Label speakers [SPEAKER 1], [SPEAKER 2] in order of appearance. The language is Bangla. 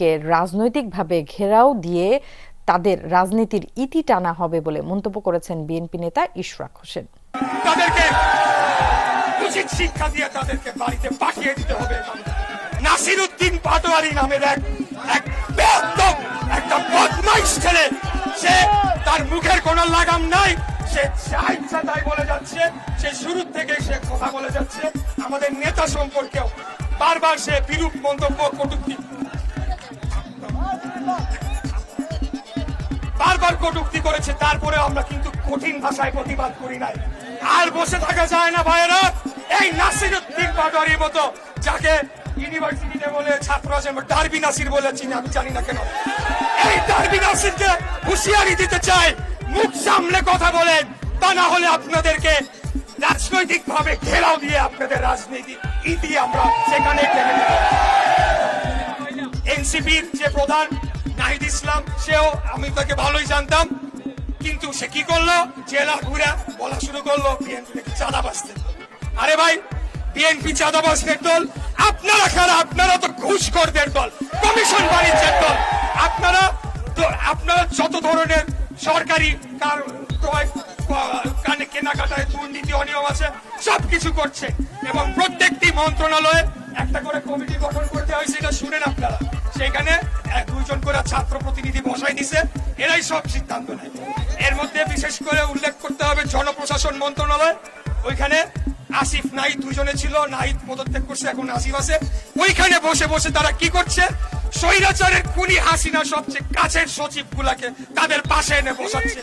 [SPEAKER 1] কে রাজনৈতিকভাবে ঘেরাও দিয়ে তাদের রাজনীতির ইতি টানা হবে বলে মন্তব্য করেছেন বিএনপি নেতা ইশরাক হোসেন।
[SPEAKER 2] তাদেরকে উচিত শিক্ষা দিয়ে তাদেরকে বাড়িতে পাঠিয়ে দিতে হবে। পাটোয়ারি নামের এক এক একটা বদমাইশ ছেলে। সে তার মুখের কোনো লাগাম নাই। সে তাই বলে যাচ্ছে। সে শুরু থেকে সে কথা বলে যাচ্ছে। আমাদের নেতা সম্পর্কেও বারবার সে বিরূপ মন্তব্য কটূক্তি বারবার কটুক্তি করেছে, তারপরে আমরা কিন্তু কঠিন ভাষায় প্রতিবাদ করি নাই। আর বসে থাকা যায় না ভাইয়েরা। এই নাসির উদ্দিন পাটোয়ারির মতো, যাকে ইউনিভার্সিটিতে বলে ছাত্র আছেন ডারবি নাসির বলে চিনি, আমি জানি না কেন। এই ডারবি নাসিরকে হুঁশিয়ারি দিতে চাই। মুখ সামলে কথা বলেন, তা না হলে আপনাদেরকে রাজনৈতিক ভাবে ঘেরাও দিয়ে আপনাদের রাজনীতি ইতি আমরা সেখানে এনসিপির যে প্রধান নাহিদ ইসলাম, সেও আমি তাকে ভালোই জানতাম। কিন্তু সে কি করল? জেলা ঘুরে বলা শুরু করল, বিএনপি নাকি চাঁদাবাজদের। আরে ভাই, বিএনপি চাঁদাবাজদের দল, আপনারা খারাপ আপনারা তো ঘুষখোরদের দল, কমিশন বাণিজ্যের দল। আপনারা তো, আপনারা যত ধরনের সরকারি কার কানে কেনাকাটায় দুর্নীতি, অনিয়ম আছে, সবকিছু করছে। এবং প্রত্যেকটি মন্ত্রণালয়ে একটা করে কমিটি গঠন করতে হয়, সেটা শুনেন আপনারা। সেখানে দুইজন করে ছাত্র প্রতিনিধি বসাই দিছে, এরাই সব সিদ্ধান্ত নেয়। এর মধ্যে বিশেষ করে উল্লেখ করতে হবে জনপ্রশাসন মন্ত্রণালয়। ওইখানে আসিফ নাহিদ দুজনে ছিল, নাহিদ পদত্যাগ করছে, এখন আসিফ আছে। ওইখানে বসে বসে তারা কি করছে? স্বৈরাচারের খুনি হাসিনা সবচেয়ে কাছের সচিব গুলাকে তাদের পাশে এনে বসাচ্ছে।